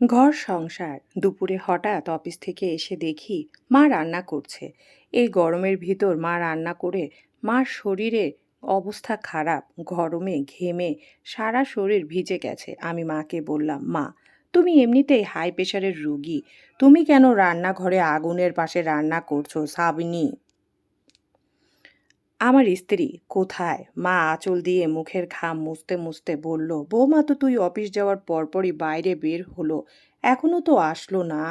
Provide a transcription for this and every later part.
ঘর সংসার। দুপুরে হঠাৎ অফিস থেকে এসে দেখি মা রান্না করছে। এই গরমের ভিতর মা রান্না করে মার শরীরে অবস্থা খারাপ, গরমে, ঘেমে, সারা শরীর ভিজে গেছে। আমি মাকে বললাম, মা, তুমি এমনিতেই হাই প্রেশারের রুগী। তুমি কেন রান্নাঘরে আগুনের পাশে রান্না করছ, সাবিনী? আমার স্ত্রী কোথায়? মা আঁচল দিয়ে মুখের ঘাম মুছতে মুছতে বলল, বৌমা তো তুই অফিস যাওয়ার পরপরই বাইরে বের হলো, এখনও তো আসলো না।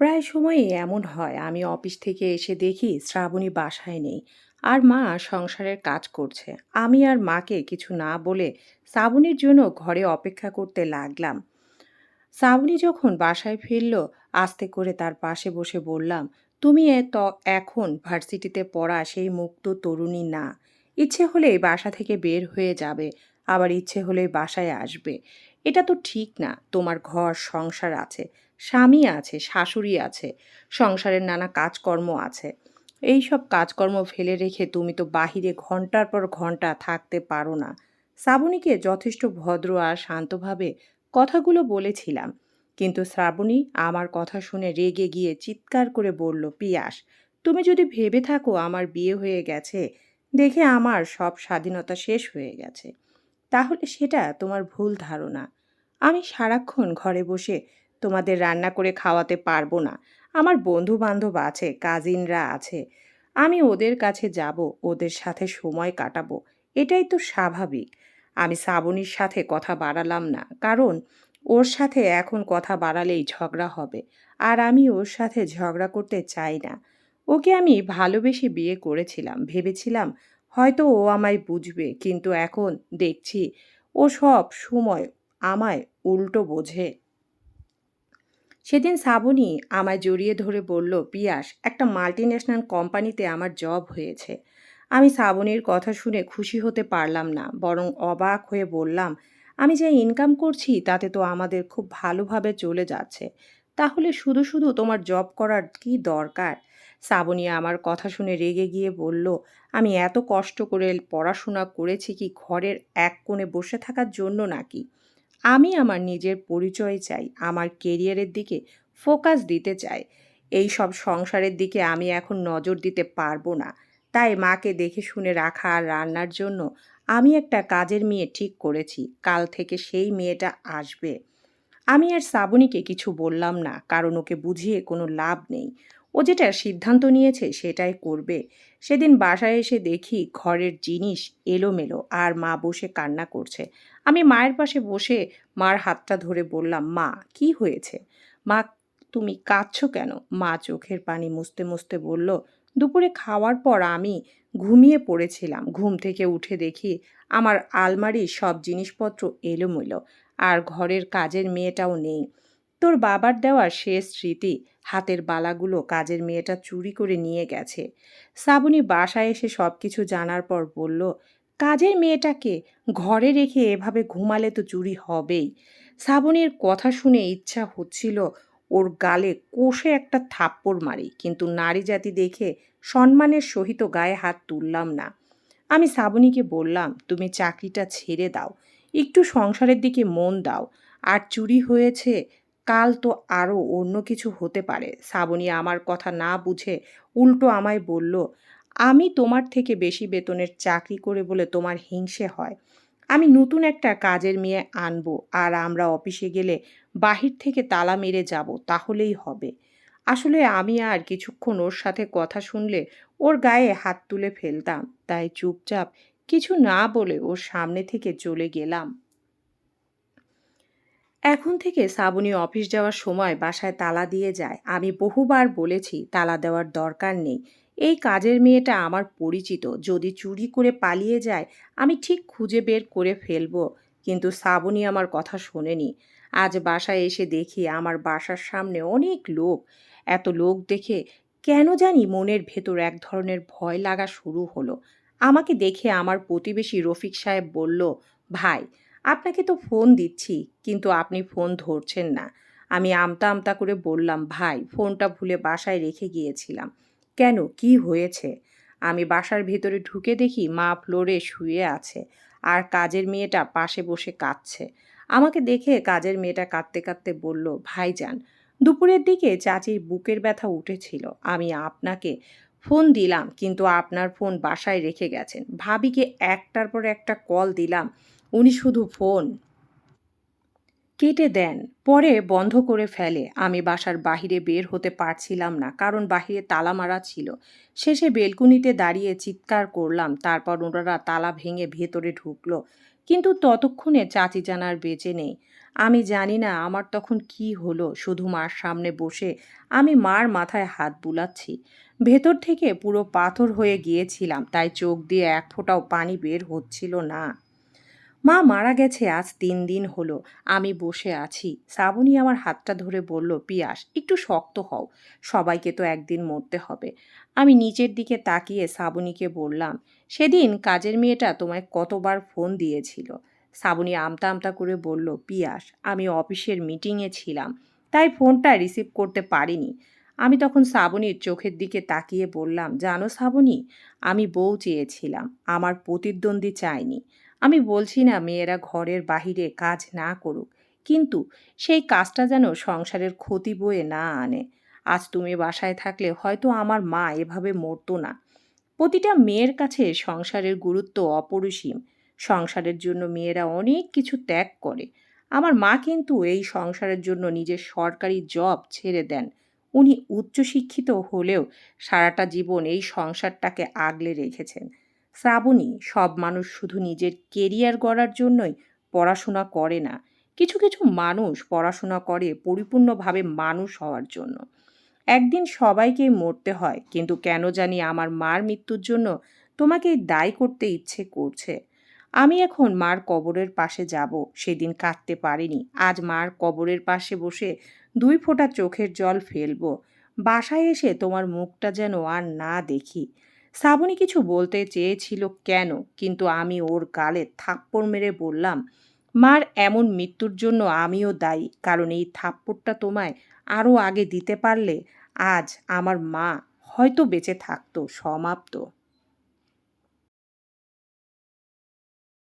প্রায় সময়ই এমন হয়, আমি অফিস থেকে এসে দেখি শ্রাবণী বাসায় নেই, আর মা সংসারের কাজ করছে। আমি আর মাকে কিছু না বলে শ্রাবণীর জন্য ঘরে অপেক্ষা করতে লাগলাম। শ্রাবণী যখন বাসায় ফিরল, আস্তে করে তার পাশে বসে বললাম তুমি এ ত এখন ভার্সিটিতে পড়া সেই মুক্ত তরুণী না। ইচ্ছে হলেই বাসা থেকে বের হয়ে যাবে, আবার ইচ্ছে হলেই বাসায় আসবে। এটা তো ঠিক না, তোমার ঘর, সংসার আছে, স্বামী আছে, শাশুড়ি আছে, সংসারের নানা কাজকর্ম আছে। এই সব কাজকর্ম ফেলে রেখে তুমি তো বাহিরে ঘণ্টার পর ঘণ্টা থাকতে পারো না। শ্রাবণীকে যথেষ্ট ভদ্র আর শান্তভাবে কথাগুলো বলেছিলাম। কিন্তু শ্রাবণী আমার কথা শুনে রেগে গিয়ে চিৎকার করে বলল, পিয়াস, তুমি যদি ভেবে থাকো আমার বিয়ে হয়ে গেছে, দেখে আমার সব স্বাধীনতা শেষ হয়ে গেছে। তাহলে সেটা তোমার ভুল ধারণা। আমি সারাক্ষণ ঘরে বসে তোমাদের রান্না করে খাওয়াতে পারব না। আমার বন্ধু বান্ধব আছে, কাজিনরা আছে। আমি ওদের কাছে যাব, ওদের সাথে সময় কাটাবো। এটাই তো স্বাভাবিক। আমি শ্রাবণীর সাথে কথা বাড়ালাম না। কারণ ওর সাথে এখন কথা বাড়ালেই ঝগড়া হবে। আর আমি ওর সাথে ঝগড়া করতে চাই না। ওকে আমি ভালোবেসে বিয়ে করেছিলাম, ভেবেছিলাম হয়তো ও আমায় বুঝবে, কিন্তু এখন দেখছি ও সব সময় আমায় উল্টো বোঝে। সেদিন শ্রাবণী আমায় জড়িয়ে ধরে বলল, পিয়াস, একটা মাল্টি ন্যাশনাল কোম্পানিতে আমার জব হয়েছে। আমি শ্রাবণীর কথা শুনে খুশি হতে পারলাম না, বরং অবাক হয়ে বললাম আমি যা ইনকাম করছি, তাতে তো আমাদের খুব ভালোভাবে চলে যাচ্ছে। তাহলে শুধু শুধু তোমার জব করার কি দরকার? শ্রাবণী আমার কথা শুনে রেগে গিয়ে বলল, আমি এত কষ্ট করে পড়াশোনা করেছি কি ঘরের এক কোণে বসে থাকার জন্য নাকি? আমি আমার নিজের পরিচয় চাই, আমার কেরিয়ারের দিকে ফোকাস দিতে চাই। এই সব সংসারের দিকে আমি এখন নজর দিতে পারব না। তাই মাকে দেখে শুনে রাখা আর রান্নার জন্য আমি একটা কাজের মেয়ে ঠিক করেছি, কাল থেকে সেই মেয়েটা আসবে। আমি আর শ্রাবণীকে কিছু বললাম না, কারণ ওকে বুঝিয়ে কোনো লাভ নেই। ও যেটা সিদ্ধান্ত নিয়েছে সেটাই করবে। সেদিন বাসায় এসে দেখি ঘরের জিনিস এলোমেলো, আর মা বসে কান্না করছে। আমি মায়ের পাশে বসে মার হাতটা ধরে বললাম, মা, কি হয়েছে? মা, তুমি কাঁদছো কেন? মা চোখের পানি মুছতে মুছতে বলল দুপুরে খাওয়ার পর আমি ঘুমিয়ে পড়েছিলাম। ঘুম থেকে উঠে দেখি আমার আলমারির সব জিনিসপত্র এলোমেলো আর ঘরের কাজের মেয়েটাও নেই। তোর বাবার দেওয়া শেষ স্মৃতি হাতের বালাগুলো কাজের মেয়েটা চুরি করে নিয়ে গেছে। শ্রাবণী বাসায় এসে সব কিছু জানার পর বলল, কাজের মেয়েটাকে ঘরে রেখে এভাবে ঘুমালে তো চুরি হবেই। শ্রাবণীর কথা শুনে ইচ্ছা হচ্ছিল ওর গালে কষে একটা থাপ্পড় মারি, কিন্তু নারী জাতি দেখে সম্মানের সহিত গায়ে হাত তুললাম না। আমি শ্রাবণীকে বললাম, তুমি চাকরিটা ছেড়ে দাও, একটু সংসারের দিকে মন দাও, আর চুরি হয়েছে, কাল তো আরও অন্য কিছু হতে পারে। শ্রাবণী আমার কথা না বুঝে উল্টো আমায় বলল, আমি তোমার থেকে বেশি বেতনের চাকরি করে বলে তোমার হিংসে হয়। আমি নতুন একটা কাজের মেয়ে আনব আর আমরা অফিসে গেলে বাহির থেকে তালা মেরে যাব, তাহলেই হবে। আসলে আমি আর কিছুক্ষণ ওর সাথে কথা শুনলে ওর গায়ে হাত তুলে ফেলতাম, তাই চুপচাপ কিছু না বলে ওর সামনে থেকে চলে গেলাম। এখন থেকে শ্রাবণী অফিস যাওয়ার সময় বাসায় তালা দিয়ে যায়। আমি বহুবার বলেছি তালা দেওয়ার দরকার নেই। এই কাজের মেয়েটা আমার পরিচিত। যদি চুরি করে পালিয়ে যায়, আমি ঠিক খুঁজে বের করে ফেলব। কিন্তু শ্রাবণী আমার কথা শোনেনি। আজ বাসায় এসে দেখি আমার বাসার সামনে অনেক লোক। এত লোক দেখে কেন জানি মনের ভেতর এক ধরনের ভয় লাগা শুরু হলো। আমাকে দেখে আমার প্রতিবেশী রফিক সাহেব বলল, ভাই, আপনাকে তো ফোন দিচ্ছি, কিন্তু আপনি ফোন ধরছেন না। আমি আমতা আমতা করে বললাম, ভাই, ফোনটা ভুলে বাসায় রেখে গিয়েছিলাম। কেন? কি হয়েছে? আমি বাসার ভেতরে ঢুকে দেখি মা ফ্লোরে শুয়ে আছে আর কাজের মেয়েটা পাশে বসে কাঁদছে। আমাকে দেখে কাজের মেয়েটা কাঁদতে কাঁদতে বলল, ভাইজান, দুপুরের দিকে চাচির বুকের ব্যথা উঠেছিল। আমি আপনাকে ফোন দিলাম, কিন্তু আপনার ফোন বাসায় রেখে গেছেন। ভাবিকে একটার পর একটা কল দিলাম, উনি শুধু ফোন কেটে দেন, পরে বন্ধ করে ফেলে। আমি বাসার বাহিরে বের হতে পারছিলাম না, কারণ বাহিরে তালা মারা ছিল। শেষে বেলকুনিতে দাঁড়িয়ে চিৎকার করলাম, তারপর ওনারা তালা ভেঙে ভেতরে ঢুকলো। কিন্তু ততক্ষণে চাচি জানার বেঁচে নেই। আমি জানি না আমার তখন কি হলো, শুধু মার সামনে বসে আমি মার মাথায় হাত বুলাচ্ছি। ভেতর থেকে পুরো পাথর হয়ে গিয়েছিলাম, তাই চোখ দিয়ে এক ফোঁটাও পানি বের হচ্ছিল না। মা মারা গেছে, আজ তিন দিন হলো। আমি বসে আছি। শ্রাবণী আমার হাতটা ধরে বলল, পিয়াস, একটু শক্ত হও। সবাইকে তো একদিন মরতে হবে। আমি নিচের দিকে তাকিয়ে শ্রাবণীকে বললাম, সেদিন কাজের মেয়েটা তোমায় কতবার ফোন দিয়েছিল? শ্রাবণী আমতা আমতা করে বলল, পিয়াস, আমি অফিসের মিটিংয়ে ছিলাম, তাই ফোনটা রিসিভ করতে পারিনি। আমি তখন শ্রাবণীর চোখের দিকে তাকিয়ে বললাম, জানো শ্রাবণী, আমি বউ চেয়েছিলাম, আমার প্রতিদ্বন্দ্বী চাইনি আমি বলছি না মেয়েরা ঘরের বাহিরে কাজ না করুক, কিন্তু সেই কাজটা যেন সংসারের ক্ষতি বয়ে না আনে। আজ তুমি বাসায় থাকলে হয়তো আমার মা এভাবে মরতো না। প্রতিটা মেয়ের কাছে সংসারের গুরুত্ব অপরিসীম। সংসারের জন্য মেয়েরা অনেক কিছু ত্যাগ করে। আমার মা কিন্তু এই সংসারের জন্য নিজের সরকারি জব ছেড়ে দেন। উনি উচ্চশিক্ষিত হলেও সারাটা জীবন এই সংসারটাকে আগলে রেখেছেন। শ্রাবণী সব মানুষ শুধু নিজের কেরিয়ার গড়ার জন্যই পড়াশোনা করে না, কিছু কিছু মানুষ পড়াশোনা করে পরিপূর্ণভাবে মানুষ হওয়ার জন্য। একদিন সবাইকেই মরতে হয়, কিন্তু কেন জানি আমার মার মৃত্যুর জন্য তোমাকেই দায়ী করতে ইচ্ছে করছে। আমি এখন মার কবরের পাশে যাব, সেদিন কাঁদতে পারিনি। আজ মার কবরের পাশে বসে দুই ফোঁটা চোখের জল ফেলব। বাসায় এসে তোমার মুখটা যেন আর না দেখি। শ্রাবণী কিছু বলতে চেয়েছিল কেন? কিন্তু আমি ওর গালে থাপ্পড় মেরে বললাম, মার, এমন মৃত্যুর জন্য আমিও দায়ী। কারণ এই থাপ্পড়টা তোমায় আরও আগে দিতে পারলে আজ আমার মা হয়তো বেঁচে থাকতো, সমাপ্ত।